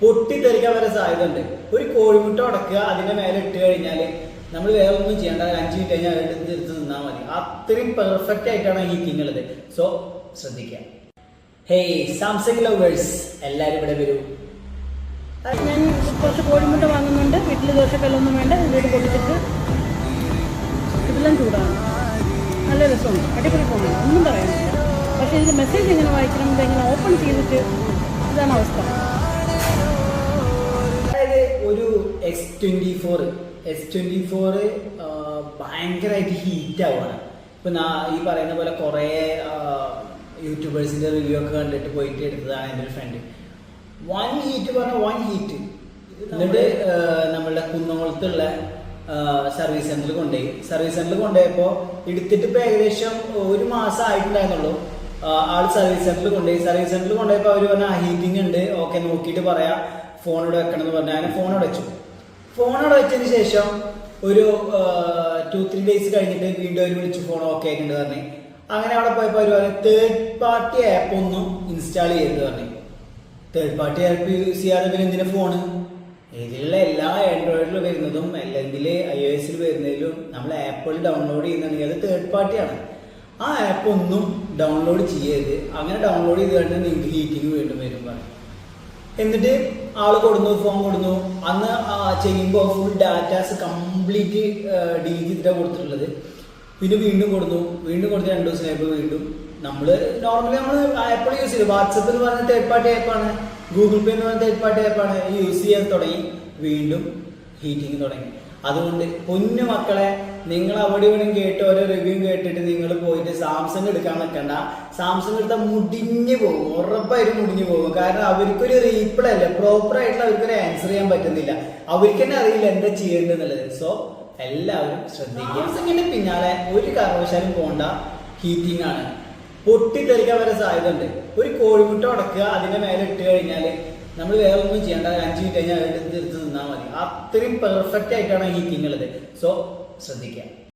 പൊട്ടിത്തെറിക്കാൻ വരെ സാധ്യത ഉണ്ട് ഒരു കോഴിമുട്ട ഉടക്കുക അതിന്റെ മേലെ ഇട്ട് കഴിഞ്ഞാൽ നമ്മൾ വേറെ ഒന്നും ചെയ്യേണ്ട. അഞ്ചു മിനിറ്റ് കഴിഞ്ഞാൽ എടുത്ത് തീർത്ത് നിന്നാൽ മതി. അത്രയും പെർഫെക്റ്റ് ആയിട്ടാണ് ഹീറ്റിംഗ് ഉള്ളത്. സോ ശ്രദ്ധിക്കുക. ഹേയ് സാംസങ് ലവേഴ്സ് എല്ലാവരും ഇവിടെ വരൂ. ഞാൻ കുറച്ച് കോഴിമുട്ട വാങ്ങുന്നുണ്ട്. വീട്ടിൽ ദോശക്കല്ലൊന്നും വേണ്ട. വീട് പൊട്ടിച്ചിട്ട് ഇതെല്ലാം ചൂടാണ്. നല്ല രസമുണ്ട്. അടിപൊളി പോകുന്നു ഒന്നും പറയാനില്ല. പക്ഷേ ഇതിന്റെ മെസ്സേജ് എങ്ങനെ വായിക്കണം? ഇതെങ്ങനെ ഓപ്പൺ ചെയ്തിട്ട് ഇതാണ് അവസ്ഥ. X twenty four S twenty four ഭയങ്കരമായിട്ട് ഹീറ്റ് ആവുകയാണ് ഇപ്പൊ നാ- ഈ പറയുന്ന പോലെ കുറേ യൂട്യൂബേഴ്സിന്റെ റിവ്യൂ ഒക്കെ കണ്ടിട്ട് പോയിട്ട് എടുത്തതാണ് എന്റെ ഒരു ഫ്രണ്ട് വൺ ഹീറ്റ് പറഞ്ഞ വൺ ഹീറ്റ് എന്നിട്ട് നമ്മളുടെ കുന്നംകുളത്തുള്ള സർവീസ് സെന്ററിൽ കൊണ്ടുപോയി. സർവീസ് സെന്ററിൽ കൊണ്ടുപോയപ്പോൾ എടുത്തിട്ട് ഇപ്പൊ ഏകദേശം ഒരു മാസം ആയിട്ടുണ്ടായിരുന്നുള്ളൂ. ആൾ സർവീസ് സെന്ററിൽ കൊണ്ടുപോയി. സർവീസ് സെന്ററിൽ കൊണ്ടുപോയപ്പോൾ അവർ പറഞ്ഞ ഹീറ്റിംഗ് ഉണ്ട്. ഓക്കെ നോക്കിയിട്ട് പറയാം. ഫോൺ ഇവിടെ വെക്കണം എന്ന് പറഞ്ഞു ഫോൺ വെച്ചു. ഫോൺ അവിടെ വെച്ചതിന് ശേഷം ഒരു ടു ത്രീ ഡേയ്സ് കഴിഞ്ഞിട്ട് വീണ്ടും അവർ വിളിച്ച് ഫോൺ ഓക്കെ ആയിട്ടുണ്ട് പറഞ്ഞു. അങ്ങനെ അവിടെ പോയപ്പോൾ അവർ പറഞ്ഞു തേർഡ് പാർട്ടി ആപ്പ് ഒന്നും ഇൻസ്റ്റാൾ ചെയ്യരുത് പറഞ്ഞു. തേർഡ് പാർട്ടി ആപ്പ് യൂസ് ചെയ്യാതെ പിന്നെ എന്തിനാ ഫോണ് ഇതിലുള്ള എല്ലാ ആൻഡ്രോയിഡിൽ വരുന്നതും അല്ലെങ്കിൽ ഐ ഒ എസിൽ വരുന്നതിലും നമ്മൾ ആപ്പിൾ ഡൗൺലോഡ് ചെയ്യുന്നുണ്ടെങ്കിൽ അത് തേർഡ് പാർട്ടിയാണ് ആ ആപ്പ് ഒന്നും ഡൗൺലോഡ് ചെയ്യരുത്. അങ്ങനെ ഡൗൺലോഡ് ചെയ്ത് കഴിഞ്ഞാൽ നിങ്ങൾക്ക് ഹീറ്റിംഗ് വീണ്ടും വരും പറയും എന്നിട്ട് ആൾ കൊടുന്നു ഫോം കൊടുന്നു. അന്ന് ചെയ്യുമ്പോൾ ഫുൾ ഡാറ്റാസ് കംപ്ലീറ്റ് ഡിലീറ്റ് ചെയ്തിട്ടാണ് കൊടുത്തിട്ടുള്ളത്. പിന്നെ വീണ്ടും കൊടുത്തു വീണ്ടും കൊടുത്ത് രണ്ട് ദിവസം കഴിയുമ്പോൾ വീണ്ടും നമ്മൾ നോർമലി നമ്മൾ ആപ്പിൾ യൂസ് ചെയ്തു വാട്സപ്പ് എന്ന് പറഞ്ഞ തേർഡ് പാർട്ടി ആപ്പാണ് ഗൂഗിൾ പേ എന്ന് പറഞ്ഞ തേർഡ് പാർട്ടി ആപ്പാണ് യൂസ് ചെയ്യാൻ തുടങ്ങി. വീണ്ടും ഹീറ്റിംഗ് തുടങ്ങി. അതുകൊണ്ട് കുഞ്ഞു മക്കളെ നിങ്ങൾ അവിടെ ഇവിടെ കേട്ട് ഓരോ റിവ്യൂ കേട്ടിട്ട് നിങ്ങൾ പോയിട്ട് സാംസങ് എടുക്കാൻ നിൽക്കണ്ട. സാംസങ് എടുത്താൽ മുടിഞ്ഞു പോകും. ഉറപ്പായിട്ടും മുടിഞ്ഞു പോകും. കാരണം അവർക്കൊരു റീപ്ലൈ അല്ല പ്രോപ്പർ ആയിട്ടുള്ള അവർക്കൊരു ആൻസർ ചെയ്യാൻ പറ്റുന്നില്ല. അവർക്ക് തന്നെ അറിയില്ല എന്താ ചെയ്യേണ്ടതെന്നുള്ളത്. സോ എല്ലാവരും ശ്രദ്ധിക്കുക. സാംസങ്ങിന്റെ പിന്നാലെ ഒരു കാരണവശാലും പോണ്ട. ഹീറ്റിംഗ് ആണ്. പൊട്ടിത്തെറിക്കാൻ വരെ സാധ്യത ഉണ്ട് ഒരു കോഴിമുട്ട ഉടക്കുക അതിന്റെ മേലെ ഇട്ട് കഴിഞ്ഞാൽ നമ്മൾ വേറെ ഒന്നും ചെയ്യേണ്ട അഞ്ച് മിനിറ്റ് കഴിഞ്ഞാൽ എടുത്ത് മതി. അത്രയും പെർഫെക്റ്റ് ആയിട്ടാണ് ഹീറ്റിംഗ് ഉള്ളത്. സോ ശ്രദ്ധിക്കുക.